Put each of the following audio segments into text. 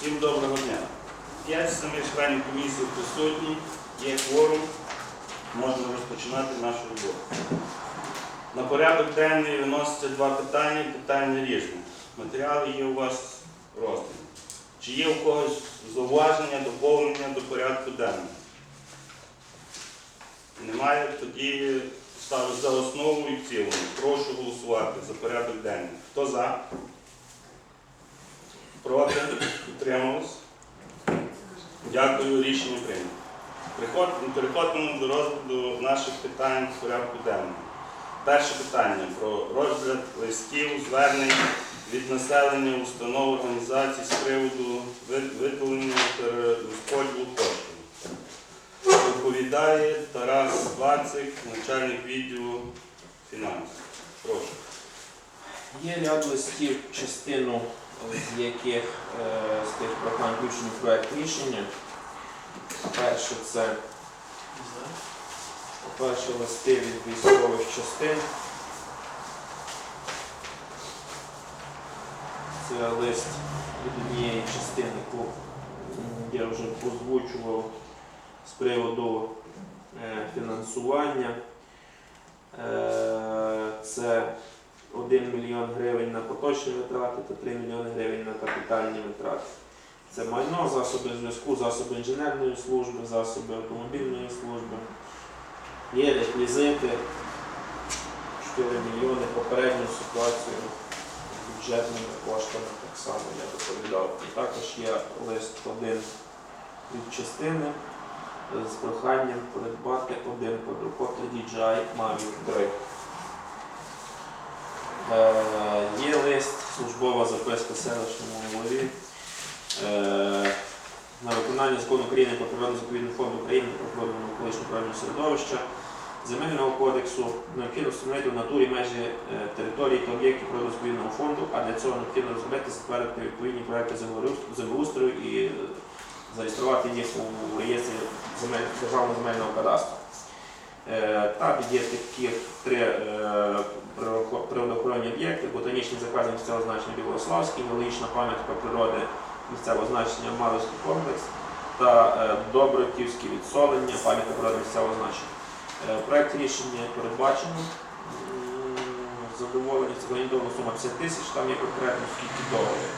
Всім доброго дня. П'ять самих членів комісії присутні, є кворум, можна розпочинати нашу роботу. На порядок денний виносяться два питання, питання різні. Матеріали є у вас роздані. Чи є у когось зауваження, доповнення до порядку денного? Немає, тоді ставлю за основу і в цілому. Прошу голосувати за порядок денний. Хто за? Проти? Утрималось? Дякую, рішення прийнято. Приход- Переходимо до розгляду наших питань в порядку денному. Перше питання про розгляд листів, звернень від населення установ організацій з приводу ви- виділення перерозподілу коштів. Доповідає Тарас Вацик, начальник відділу фінансів. Прошу. Є ряд листів, частину з яких е, з тих прохань включені в проект рішення. Перше це перше листи від військових частин. Це лист від однієї частини, яку я вже озвучував з приводу е, фінансування. Е, Це 1 мільйон гривень на поточні витрати та 3 мільйони гривень на капітальні витрати. Це майно, засоби зв'язку, засоби інженерної служби, засоби автомобільної служби. Є реквізити 4 мільйони попередню ситуацію з бюджетними коштами так само я доповідав. І також є лист один від частини з проханням придбати один квадрокоптер DJI Mavic 3. Е, Є лист, службова записка селищному голові е, на виконання закону України про природно-заповідний фонд України про охорону навколишнього природного середовища, земельного кодексу необхідно встановити в натурі межі е, території та об'єктів природно-заповідного фонду, а для цього необхідно розробити затвердити відповідні проекти землеустрою- і зареєструвати їх у реєстрі державного земельного кадастру. Е, Там є такі три е, природоохоронні об'єкти, ботанічний заказник місцевого значення Білославський, геологічна пам'ятка природи місцевого значення Маловський комплекс та е, Добротівське відсолення, пам'ятка природи місцевого значення. Проект рішення передбачено. М, Задоволені це орієнтовна сума 50 тисяч, там є конкретно скільки доларів.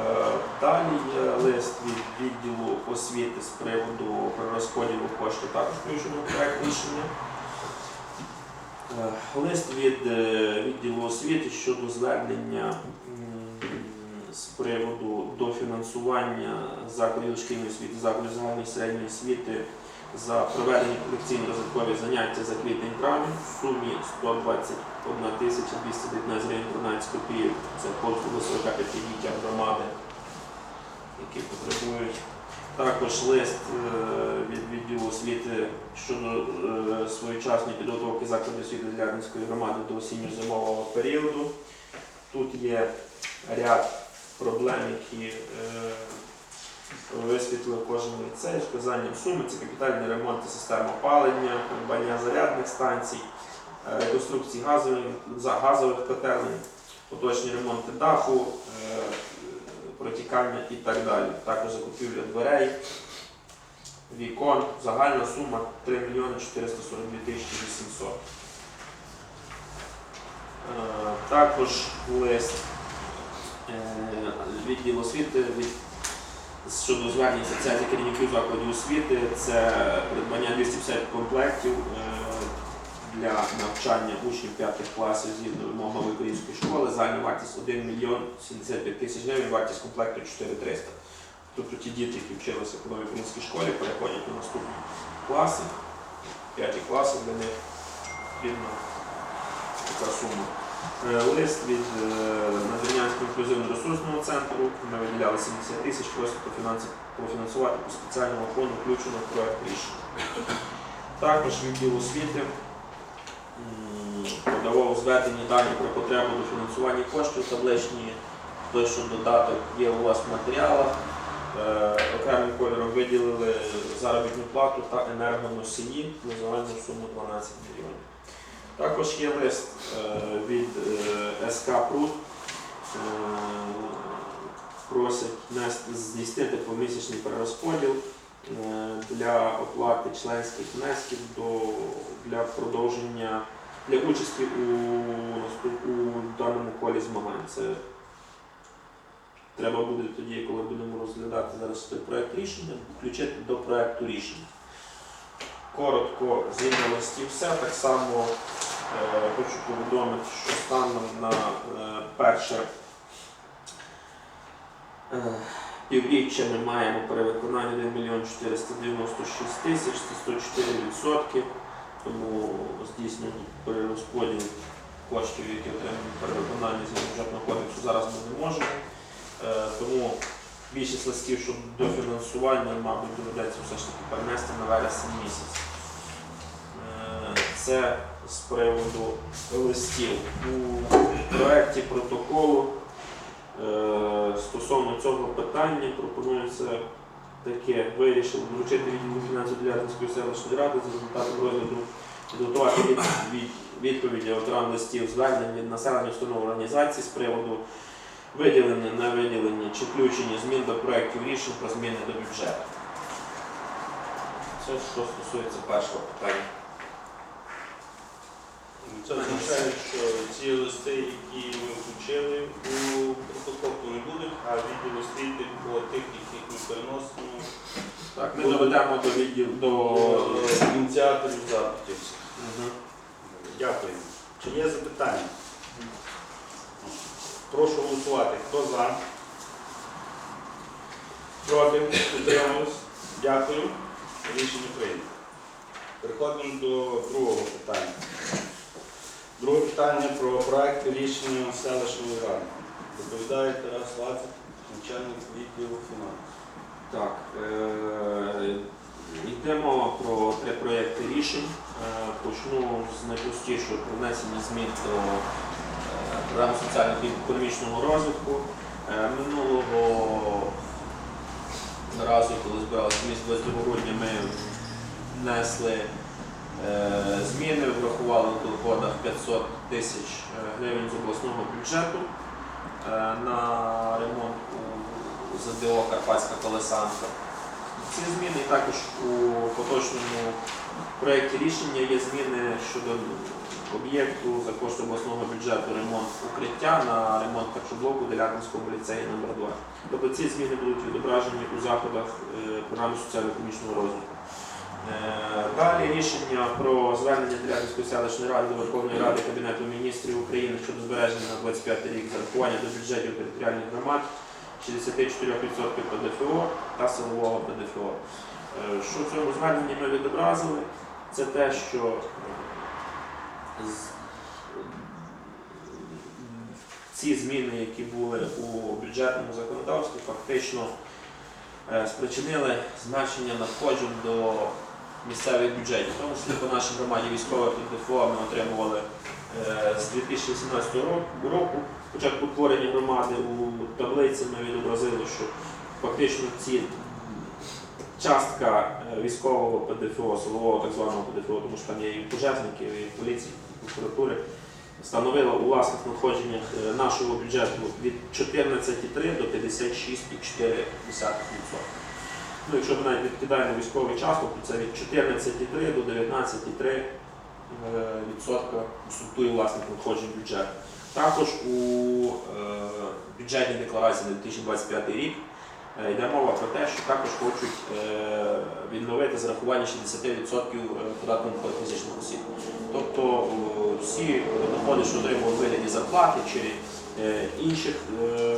Е, Далі є лист від відділу освіти з приводу перерозподілу коштів також включено проект рішення. Е, Лист від е, відділу освіти щодо звернення з приводу дофінансування закладів шкільної освіти, закладів загальної середньої освіти за проведені колекційно-розвиткові заняття за квітень-травень в сумі 121 219 гривень 13 копійок. Це послуги 45 дітям громади, які потребують. Також лист е, від відділу освіти щодо е, своєчасної підготовки закладів освіти Злярницької громади до осінньо-зимового періоду. Тут є ряд проблем, які висвітлив кожен ліцей, з вказанням суми, це капітальний ремонт систем опалення, придбання зарядних станцій, е, реконструкції газових, котелень, поточні ремонти даху, е, протікання і так далі. Також закупівля дверей, вікон, загальна сума 3 мільйони 442 тисячі 800. Е, Також лист відділу освіти від щодо звернень асоціації керівників закладів освіти, це придбання 250 комплектів е, для навчання учнів 5 класів згідно вимог нової української школи. Загальна вартість 1 мільйон 75 тисяч гривень, вартість комплекту 4300. Тобто ті діти, які вчилися в новій українській школі, переходять на наступні класи, 5 класи для них така сума. Е, Лист від е, Надвірнянського інклюзивно-ресурсного центру. Ми виділяли 70 тисяч просто профінансувати по спеціальному фонду, включено в проект рішення. Також відділ освіти подавав звернені дані про потребу до фінансування коштів табличні, той, що додаток є у вас в матеріалах. Е, Окремим кольором виділили заробітну плату та енергоносії на загальну суму 12 мільйонів. Також є лист е, від е, СК Прут е, просять здійснити помісячний перерозподіл для оплати членських внесків для продовження для участі у, у даному колі змагань. Це треба буде тоді, коли будемо розглядати зараз цей проект рішення, включити до проекту рішення. Коротко з все. Так само е, хочу повідомити, що станом на е, перше е, півріччя ми маємо перевиконання 1 мільйон 496 тисяч, це 104 відсотки. Тому здійснюємо перерозподіл коштів, які отримані перевиконання з бюджетного кодексу, зараз ми не можемо. Тому більшість листів щодо дофінансування, мабуть, доведеться все ж таки перенести на вересень місяць. Е, Це з приводу листів. У проєкті протоколу е, стосовно цього питання пропонується таке вирішив вручити відділу фінансів Делятинської селищної ради за результатом розгляду підготувати від, від, відповіді авторам листів звернень від населення установ організацій з приводу виділення, не виділення чи включення змін до проєктів рішень про зміни до бюджету. Це що стосується першого питання. Це означає, що ці листи, які ми включили у протокол, то не будуть, а відділ освіти по тих, яких ми переносимо Так, ми доведемо до відділ до. ініціаторів запитів. Мгм. Дякую. Чи є запитання? Прошу голосувати. Хто за? Проти? Утримались? Дякую. Рішення прийнято. Переходимо до другого питання. Друге питання про проект рішення селищної ради. Доповідає Тарас Лацик, начальник відділу фінансів. Так, е, йде мова про три проєкти рішень. Е, Почну з найпростішого про внесення змін до програми соціально-економічного розвитку. Е, Минулого разу, коли збиралися місто 22 грудня, ми внесли е, зміни, врахували в доходах 500 тисяч е, гривень з обласного бюджету на ремонт у ЗДО Карпатська колесанка. Ці зміни також у поточному проєкті рішення є зміни щодо об'єкту за кошти обласного бюджету ремонт укриття на ремонт харчоблоку Делятинському ліцеї номер 2 Тобто ці зміни будуть відображені у заходах е, програми соціально-економічного розвитку. Е, Далі рішення про звернення Делятинської селищної ради до Верховної Ради Кабінету міністрів України щодо збереження на 25 рік зарахування до бюджетів територіальних громад 64% ПДФО та силового ПДФО. Що в цьому зверненні ми відобразили? Це те, що ці зміни, які були у бюджетному законодавстві, фактично е, спричинили зменшення надходжень до місцевих бюджетів. Тому числі по нашій громаді військових ПДФО ми отримували е, з 2018 року- початку утворення громади у таблиці ми відобразили, що фактично ці частка е, військового ПДФО, силового так званого ПДФО, тому що там є і пожежників, і поліції, і прокуратури, становила у власних надходженнях е, нашого бюджету від 14,3 до 56,4%. Ну, якщо ми навіть відкидаємо військовий частку, то це від 14,3 до 19,3% е, структури власних надходжень бюджету. Також у бюджетній декларації на 2025 рік йде мова про те, що також хочуть е, відновити зарахування 60% податку на фізичних осіб. Тобто всі доходи, що отримували вигляді зарплати чи е, інших е,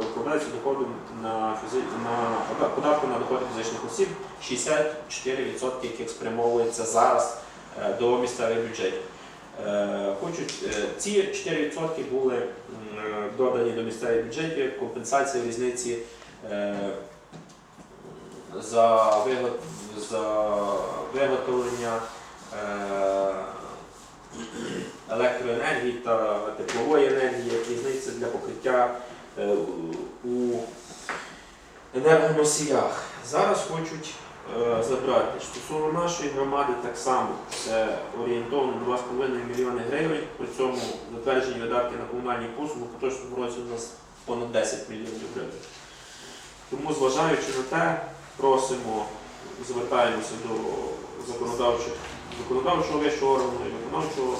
накладаються доходи на, фізи... на податку на доходи фізичних осіб 64%, яких спрямовується зараз е, до місцевих бюджетів. Е, Хочуть е, ці 4% були е, додані до місцевих бюджетів як компенсація різниці е, за за виготовлення е, електроенергії та теплової енергії, як різниця для покриття е, у енергоносіях. Зараз хочуть е, забрати. Стосовно нашої громади так само це орієнтовно 2,5 мільйони гривень. При цьому затверджені видатки на комунальні послуги в поточному році у нас понад 10 мільйонів гривень. Тому, зважаючи на те, просимо, звертаємося до законодавчого, законодавчого вищого органу і виконавчого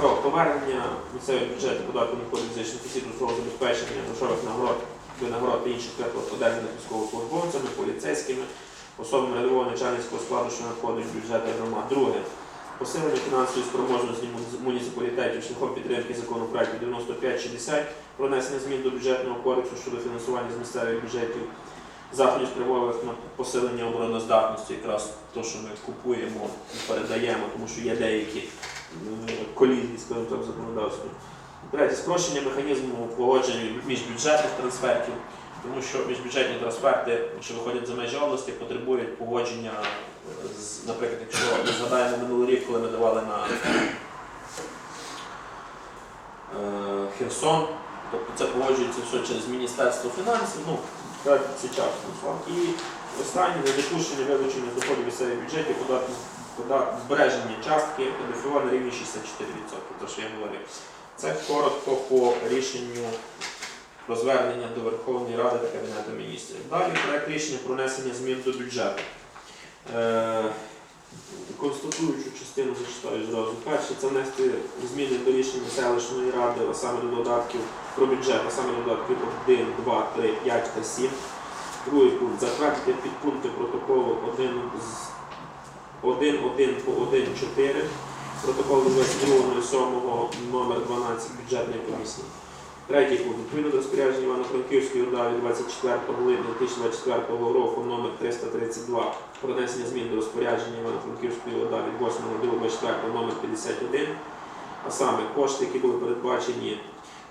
про повернення місцевих бюджетів податку на фізичних осіб до забезпечення грошових нагород, винагород та інших виплат одержаних військовослужбовцями, поліцейськими, особами рядового начальницького складу, що надходять в бюджети громад. Друге. Посилення фінансової спроможності муніци- муніципалітетів шляхом підтримки законопроекту 9560 про внесення змін до бюджетного кодексу щодо фінансування з місцевих бюджетів заходів спрямованих на посилення обороноздатності, якраз те, що ми купуємо і передаємо, тому що є деякі колізії, скажімо так, в законодавстві. Третє, спрощення механізму погодження міжбюджетних трансфертів, тому що міжбюджетні трансферти, що виходять за межі області, потребують погодження, наприклад, якщо ми згадаємо минулий рік, коли ми давали на е, Херсон, тобто це погоджується все через Міністерство фінансів, ну, це часно. І останнє недопущення вилучення з доходів місцевих бюджетів збереження частки ПДФО на рівні 64%, те, що я говорив. Це коротко по рішенню про звернення до Верховної Ради та Кабінету міністрів. Далі проект рішення про внесення змін до бюджету. Е, Констатуючу частину зачитаю зразу. Перше це внести зміни до рішення селищної ради, а саме до додатків про бюджет, а саме до додатків 1, 2, 3, 5 та 7. Другий пункт. Затвердити підпункти протоколу 1 1, 1 по 1, 4. Протокол 22.07 номер 12 бюджетної комісії. Третій пункт. Відповідно до розпорядження Івано-Франківської ОДА від 24 липня 2024 року номер 332 про внесення змін до розпорядження Івано-Франківської ОДА від 8.24 номер 51, а саме кошти, які були передбачені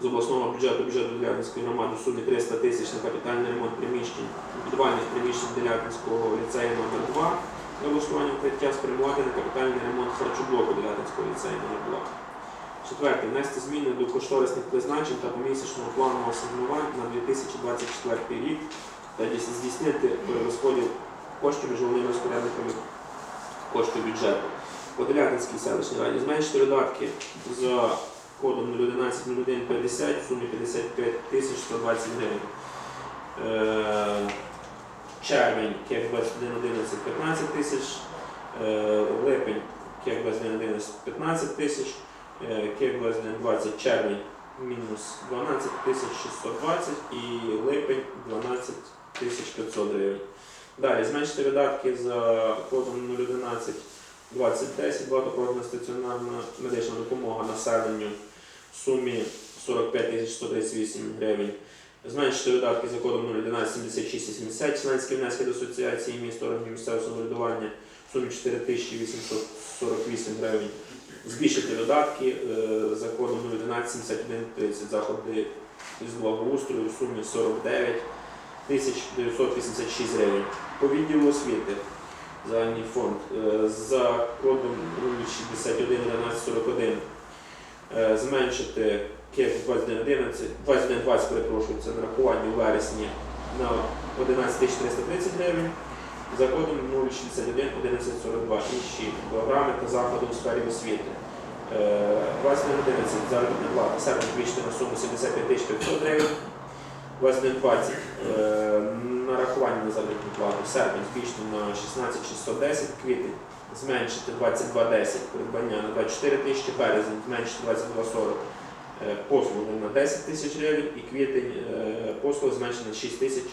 з обласного бюджету бюджету Делятинської громади у сумі 300 тисяч на капітальний ремонт приміщень, підвальних приміщень Делятинського ліцею номер 2 для облаштування укриття спрямувати на капітальний ремонт харчоблоку Делятинського ліцею номер 2. Четверте. Внести зміни до кошторисних призначень та помісячного планового асигнувань на 2024 рік та здійснити розподіл коштів між головними розпорядниками коштів бюджету. По Делятинській селищній раді зменшити видатки за кодом 011-0150 в сумі 55 тисяч 120 гривень. Е, Червень кек 2111 15 тисяч, Е, липень кек 2111 15 тисяч, Е, кек 2120 червень мінус 12 620 і липень 12 500 гривень. Далі зменшити видатки за кодом 011 2010 багатопрофільна стаціонарна медична допомога населенню в сумі 45 138 гривень. Зменшити видатки за кодом 011 76 80 членські внески до асоціації міст органів місцевого самоврядування в сумі 4 848 гривень. Збільшити видатки е, за кодом 011 71 30 заходи з благоустрою в сумі 49 986 гривень. По відділу освіти загальний фонд е, за кодом 061 11 41 е, зменшити кек 2111, 2120, перепрошую, це нарахування у вересні на 11 330 гривень, за кодом 061 1142 інші програми та заходи у сфері освіти. Е, 2111 заробітна плата, сервіс збільшити на суму 75 500 гривень, 2120 е, нарахування на заробітну плату, серпень збільшити на 16 610, квітень зменшити 2210, придбання на 24 тисячі, березень зменшити 2240, е, послуги на 10 тисяч гривень і квітень е, послуги зменшити на 6 тисяч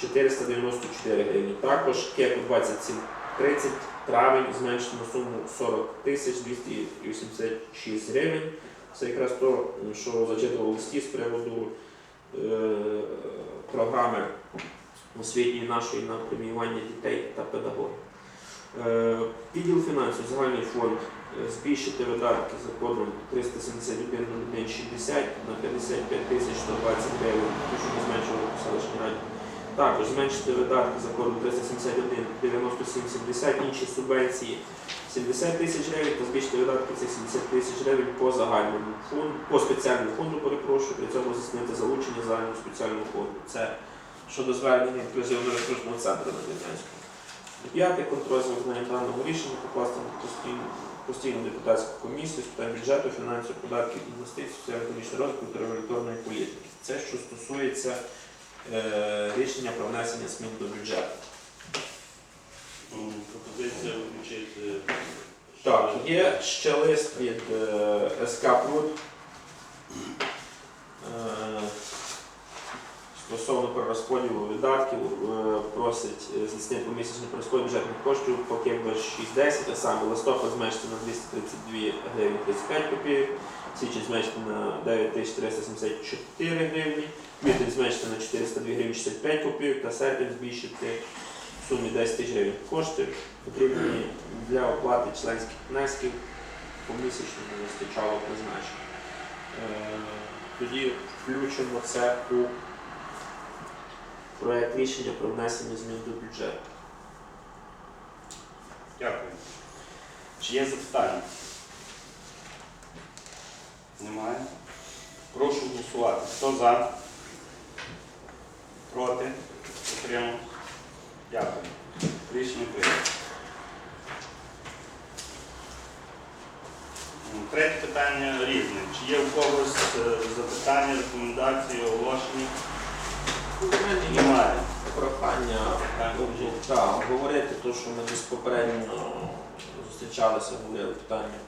494 гривні. Також кеку 2730, травень зменшити на суму 40 тисяч 286 гривень. Це якраз то, що зачитував листі з приводу е, програми освітньої нашої на преміювання дітей та педагогів. Е, Відділ фінансів, загальний фонд е, збільшити видатки за кодом 371 0160 на 55 тисяч 120 гривень, тому що ми зменшували по селищній. Також зменшити видатки за кодом 371 97 70 інші субвенції 70 тисяч гривень та збільшити видатки цих 70 тисяч гривень по загальному фонду, по спеціальному фонду, перепрошую, при цьому здійснити залучення загального спеціального фонду. Це щодо звернення інклюзивного ресурсного центру на Дернянську. П'яте контроль за виконанням даного рішення покласти на постійну, постійну депутатську комісію з питань бюджету, фінансів, податків, інвестицій, соціально-економічного розвитку та регуляторної політики. Це що стосується рішення про внесення змін до бюджету. Пропозиція включити. Так, є ще лист від е, СК Пруд е, стосовно перерозподілу видатків, е, просить е, здійснити помісячний перерозподіл бюджетних коштів по КЕП 2610, а саме листопад зменшити на 232 гривні 35 копійок, січень зменшити на 9374 гривні, квітень зменшити на 402 гривні 65 копійок та серпень збільшити в сумі 10 тисяч гривень. Кошти потрібні для оплати членських внесків помісячно не вистачало призначення. Е, Тоді включимо це у проект рішення про внесення змін до бюджету. Дякую. Чи є запитання? Немає. Прошу голосувати. Хто за? Проти? Утримав? Дякую. Рішення прийнято. Третє питання різне. Чи є у когось е, запитання, рекомендації, оголошення? Немає. прохання так, те, що ми десь попередньо зустрічалися, говорили питання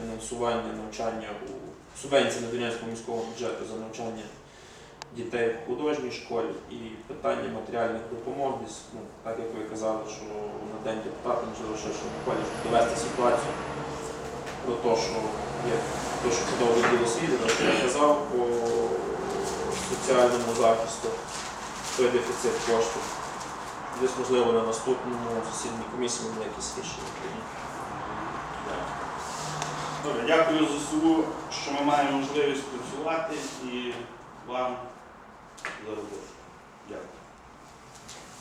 фінансування навчання у субвенції на Донецького міського бюджету за навчання дітей в художній школі і питання матеріальних допомог десь, ну, так як ви казали, що на день депутата, можливо, ще що щоб довести ситуацію про те, що є те, що подав відділ освіти, те, що я казав по соціальному захисту той дефіцит коштів. Десь, можливо, на наступному засіданні комісії ми якісь рішення. Добре, дякую за ЗСУ, що ми маємо можливість працювати і вам за роботу. Дякую.